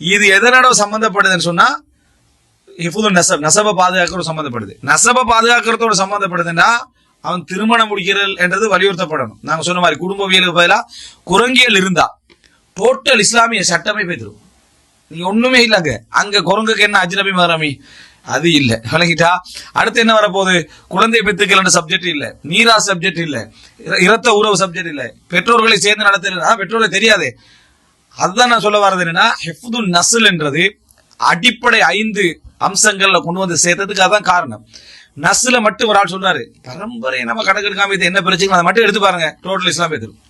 இது எதனோட சம்பந்தப்படுதுன்னு சொன்னா ஹிஃபுது நசப் நசப பாதுகாக்கிறோட சம்பந்தப்படுது. நசப பாதுகாக்கிறதோட சம்பந்தப்படுதுன்னா அவன் திருமணம் முடிக்கிறது என்றது வலியுறுத்தப்படணும். நாங்க சொன்ன மாதிரி குடும்பவியலுக்கு பதிலாக குரங்கியல் இருந்தா டோட்டல் இஸ்லாமிய சட்டமே பெற்றுரும் நீங்க ஒண்ணுமே இல்லைங்க. அங்க குரங்குக்கு என்ன அஜ்னபி மகரமி அது இல்ல. விளங்கிட்டா? அடுத்து என்ன வரப்போகுது? குழந்தை பெத்துக்கள் சப்ஜெக்ட் இல்ல. நீரா சப்ஜெக்ட் இல்ல. இரத்த உறவு சப்ஜெக்ட் இல்ல. பெற்றோர்களை சேர்ந்து நடத்த பெற்றோர்களை தெரியாதே. அதுதான் நான் சொல்ல வர்றது என்னன்னா ஹெஃபுது நஸ்ல் என்றது அடிப்படை ஐந்து அம்சங்கள்ல கொண்டு வந்து சேர்த்ததுக்கு அதான் காரணம். நசுல மட்டும் ஒரு ஆள் சொல்றாரு பரம்பரையை நம்ம கணக்கெடுக்காம இது என்ன பிரச்சனை அதை மட்டும் எடுத்து பாருங்க டோட்டல் இஸ்லாம் எதிரும்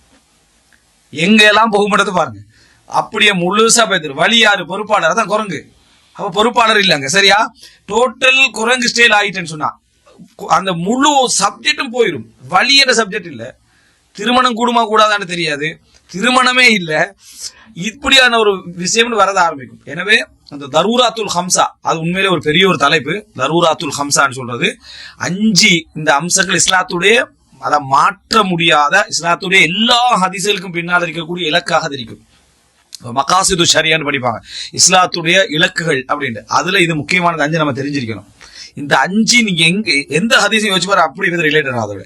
எங்க எல்லாம் போகும்ன்றது பாருங்க. அப்படியே முழுசா பேத்துரு வழி யாரு? பொறுப்பாளர். அதான் குரங்கு. அப்ப பொறுப்பாளர் இல்லைங்க சரியா? டோட்டல் குரங்கு ஸ்டைல் ஆயிட்டேன்னு சொன்னா அந்த முழு சப்ஜெக்டும் போயிடும் வழி என்ற சப்ஜெக்ட் இல்லை. திருமணம் கூடுமா கூடாதான்னு தெரியாது. திருமணமே இல்லை. இப்படியான ஒரு விஷயம்னு வரத ஆரம்பிக்கும். எனவே அந்த தரூராத்துல் ஹம்சா அது உண்மையிலே ஒரு பெரிய ஒரு தலைப்பு. தரூராத்துல் ஹம்சான்னு சொல்றது. அஞ்சு இந்த அம்சங்கள் இஸ்லாத்துடைய அதை மாற்ற முடியாத இஸ்லாத்துடைய எல்லா ஹதீஸ்களுக்கும் பின்னால் இருக்கக்கூடிய இலக்காக இருக்கும். மகாசிது ஷரியான்னு படிப்பாங்க. இஸ்லாத்துடைய இலக்குகள் அப்படின்ட்டு. அதுல இது முக்கியமானது அஞ்சு நம்ம தெரிஞ்சிருக்கணும். இந்த அஞ்சு நீங்க எங்க எந்த ஹதீஸையும் யோசிச்சு பாரு அப்படி இது ரிலேட்டட் ஆகும் அதோட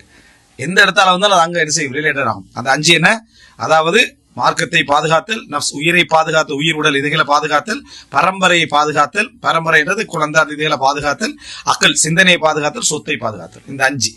எந்த இடத்தால வந்தாலும் அது அங்க என்ன செய்யும்? ரிலேட்டட் ஆகும். அந்த அஞ்சு என்ன? அதாவது மார்க்கத்தை பாதுகாத்தல் நப்ஸ் உயிரை பாதுகாத்தல் உயிர் உடல் இதுகளை பாதுகாத்தல் பரம்பரையை பாதுகாத்தல் பரம்பரைன்றது குழந்தை இதுகளை பாதுகாத்தல் அக்கல் சிந்தனையை பாதுகாத்தல் சொத்தை பாதுகாத்தல். இந்த அஞ்சு.